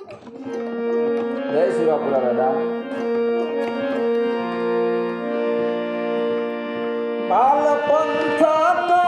જય સુરાપુરા દાદા. બાલ પંથકમાં